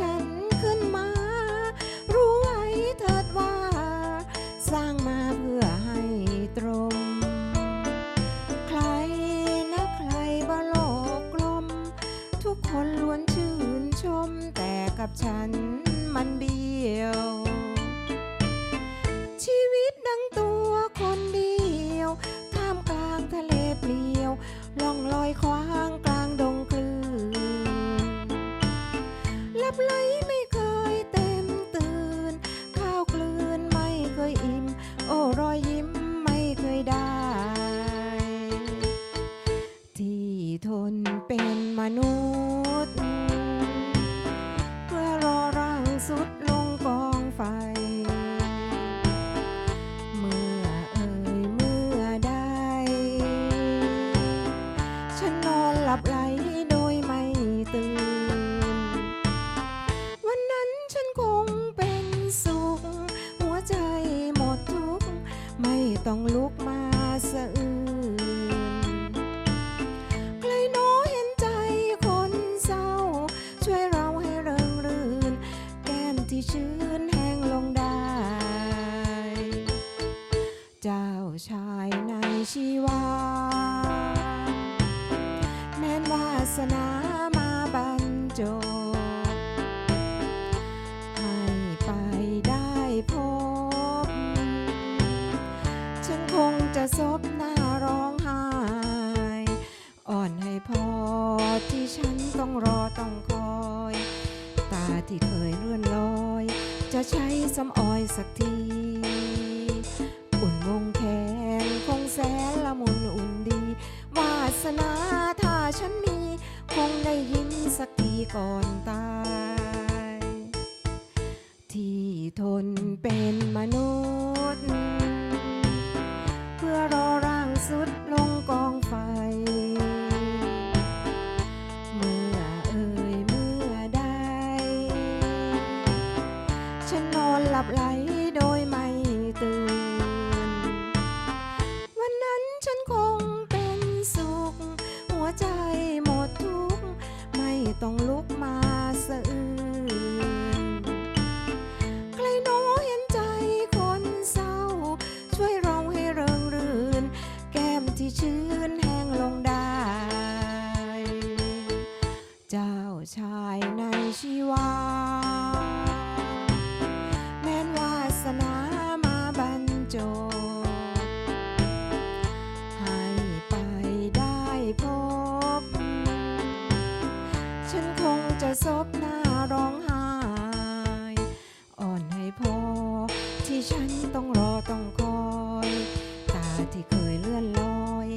ฉันขึ้นมา รู้ไว้เถิดว่า สร้างมาเพื่อให้ตรง ใครนะใครบโลกกลม ทุกคนล้วนชื่นชม แต่กับฉันมันเบี้ยว ชีวิตดังตัวคนเดียว ท่ามกลางทะเลเปลี่ยวล่องลอยคว้า บไหลไม่เคยเต็มตื่น ข้าวกลืนไม่เคยอิ่ม โอ้รอยยิ้มไม่เคยได้ ที่ทนเป็นมนุษย์ ต้องลุกมาสะอื้นใครโน้เห็นใจคนเศร้า ช่วยเราให้เริงรื่น แก้มที่ชื้นแห้งลงได้ เจ้าชายในชีวา แม้นวาสนามาบรรจบ ซบหน้าร้องไห้อ่อนให้พอที่ฉันต้องรอต้องคอย ตาที่เคยเลื่อนลอย จะใช้สำออยสักที อุ่นวงแขนคงแสนละมุนอุ่นดี วาสนาถ้าฉันมี คงได้ยิ้มสักทีก่อนตาย ที่ทนเป็นมนุษย์ ชายในชีวา แม้นวาสนามาบรรจบให้ไปได้พบ ฉันคงจะซบหน้าร้องไห้ อ่อนให้พอ ที่ฉันต้องรอต้องคอย ตาที่เคยเลื่อนลอย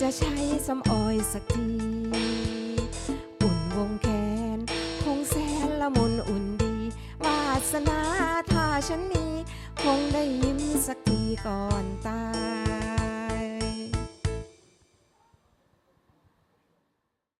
จะใช้สำออยสักที ฉันมีคงได้ยิ้มสักทีก่อนตาย